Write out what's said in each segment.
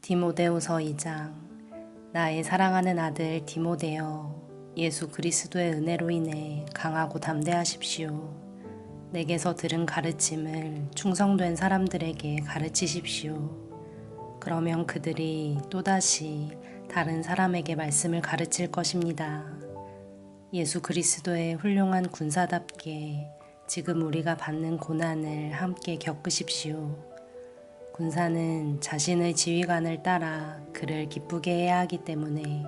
디모데후서 2장 나의 사랑하는 아들 디모데여 예수 그리스도의 은혜로 인해 강하고 담대하십시오. 내게서 들은 가르침을 충성된 사람들에게 가르치십시오. 그러면 그들이 또다시 다른 사람에게 말씀을 가르칠 것입니다. 예수 그리스도의 훌륭한 군사답게 지금 우리가 받는 고난을 함께 겪으십시오. 군사는 자신의 지휘관을 따라 그를 기쁘게 해야 하기 때문에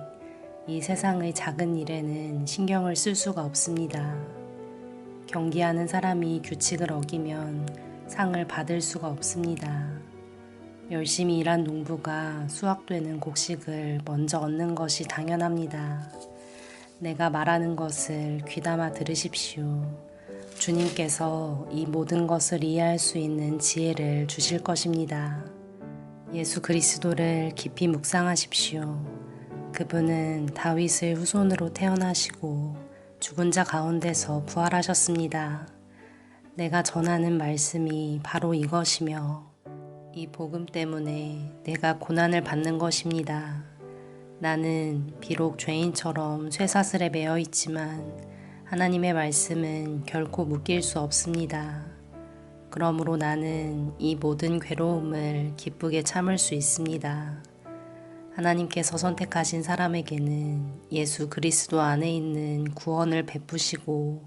이 세상의 작은 일에는 신경을 쓸 수가 없습니다. 경기하는 사람이 규칙을 어기면 상을 받을 수가 없습니다. 열심히 일한 농부가 수확되는 곡식을 먼저 얻는 것이 당연합니다. 내가 말하는 것을 귀담아 들으십시오. 주님께서 이 모든 것을 이해할 수 있는 지혜를 주실 것입니다. 예수 그리스도를 깊이 묵상하십시오. 그분은 다윗의 후손으로 태어나시고 죽은 자 가운데서 부활하셨습니다. 내가 전하는 말씀이 바로 이것이며 이 복음 때문에 내가 고난을 받는 것입니다. 나는 비록 죄인처럼 쇠사슬에 매어 있지만 하나님의 말씀은 결코 묶일 수 없습니다. 그러므로 나는 이 모든 괴로움을 기쁘게 참을 수 있습니다. 하나님께서 선택하신 사람에게는 예수 그리스도 안에 있는 구원을 베푸시고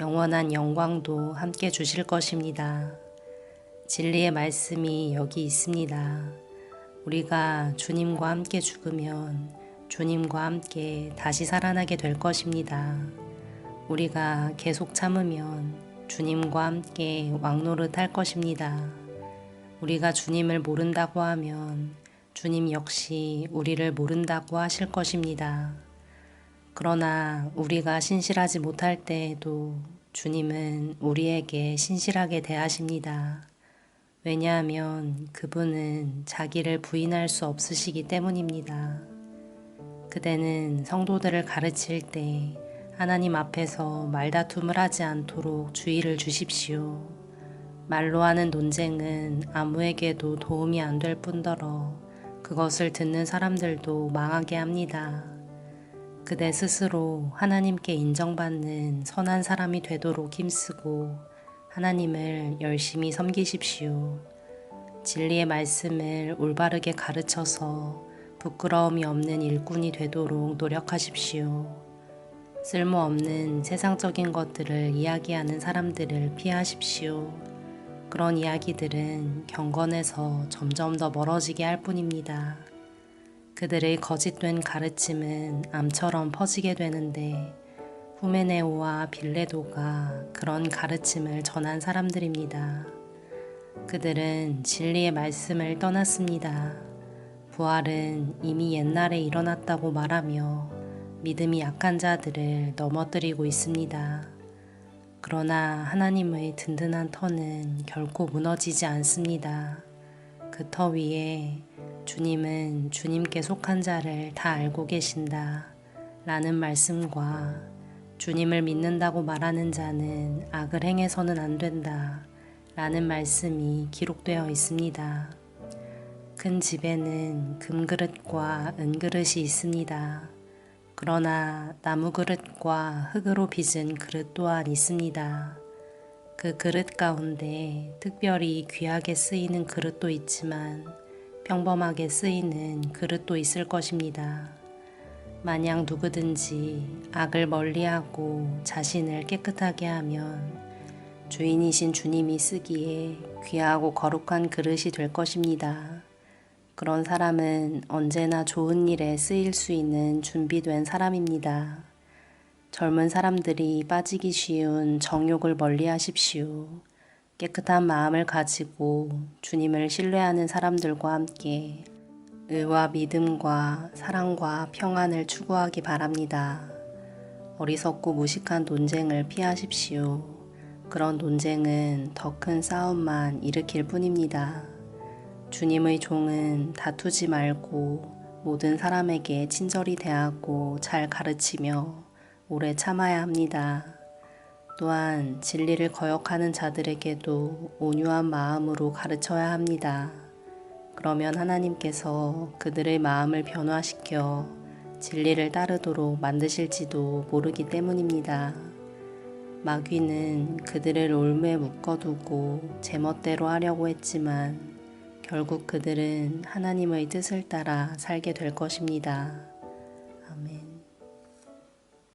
영원한 영광도 함께 주실 것입니다. 진리의 말씀이 여기 있습니다. 우리가 주님과 함께 죽으면 주님과 함께 다시 살아나게 될 것입니다. 우리가 계속 참으면 주님과 함께 왕노릇 할 것입니다. 우리가 주님을 모른다고 하면 주님 역시 우리를 모른다고 하실 것입니다. 그러나 우리가 신실하지 못할 때에도 주님은 우리에게 신실하게 대하십니다. 왜냐하면 그분은 자기를 부인할 수 없으시기 때문입니다. 그대는 성도들을 가르칠 때 하나님 앞에서 말다툼을 하지 않도록 주의를 주십시오. 말로 하는 논쟁은 아무에게도 도움이 안 될 뿐더러 그것을 듣는 사람들도 망하게 합니다. 그대 스스로 하나님께 인정받는 선한 사람이 되도록 힘쓰고 하나님을 열심히 섬기십시오. 진리의 말씀을 올바르게 가르쳐서 부끄러움이 없는 일꾼이 되도록 노력하십시오. 쓸모없는 세상적인 것들을 이야기하는 사람들을 피하십시오. 그런 이야기들은 경건에서 점점 더 멀어지게 할 뿐입니다. 그들의 거짓된 가르침은 암처럼 퍼지게 되는데 후메네오와 빌레도가 그런 가르침을 전한 사람들입니다. 그들은 진리의 말씀을 떠났습니다. 부활은 이미 옛날에 일어났다고 말하며 믿음이 약한 자들을 넘어뜨리고 있습니다. 그러나 하나님의 든든한 터는 결코 무너지지 않습니다. 그 터 위에 주님은 주님께 속한 자를 다 알고 계신다. 라는 말씀과 주님을 믿는다고 말하는 자는 악을 행해서는 안 된다. 라는 말씀이 기록되어 있습니다. 큰 집에는 금그릇과 은그릇이 있습니다. 그러나 나무 그릇과 흙으로 빚은 그릇 또한 있습니다. 그 그릇 가운데 특별히 귀하게 쓰이는 그릇도 있지만 평범하게 쓰이는 그릇도 있을 것입니다. 만약 누구든지 악을 멀리하고 자신을 깨끗하게 하면 주인이신 주님이 쓰기에 귀하고 거룩한 그릇이 될 것입니다. 그런 사람은 언제나 좋은 일에 쓰일 수 있는 준비된 사람입니다. 젊은 사람들이 빠지기 쉬운 정욕을 멀리 하십시오. 깨끗한 마음을 가지고 주님을 신뢰하는 사람들과 함께 의와 믿음과 사랑과 평안을 추구하기 바랍니다. 어리석고 무식한 논쟁을 피하십시오. 그런 논쟁은 더 큰 싸움만 일으킬 뿐입니다. 주님의 종은 다투지 말고 모든 사람에게 친절히 대하고 잘 가르치며 오래 참아야 합니다. 또한 진리를 거역하는 자들에게도 온유한 마음으로 가르쳐야 합니다. 그러면 하나님께서 그들의 마음을 변화시켜 진리를 따르도록 만드실지도 모르기 때문입니다. 마귀는 그들을 올무에 묶어두고 제멋대로 하려고 했지만 결국 그들은 하나님의 뜻을 따라 살게 될 것입니다.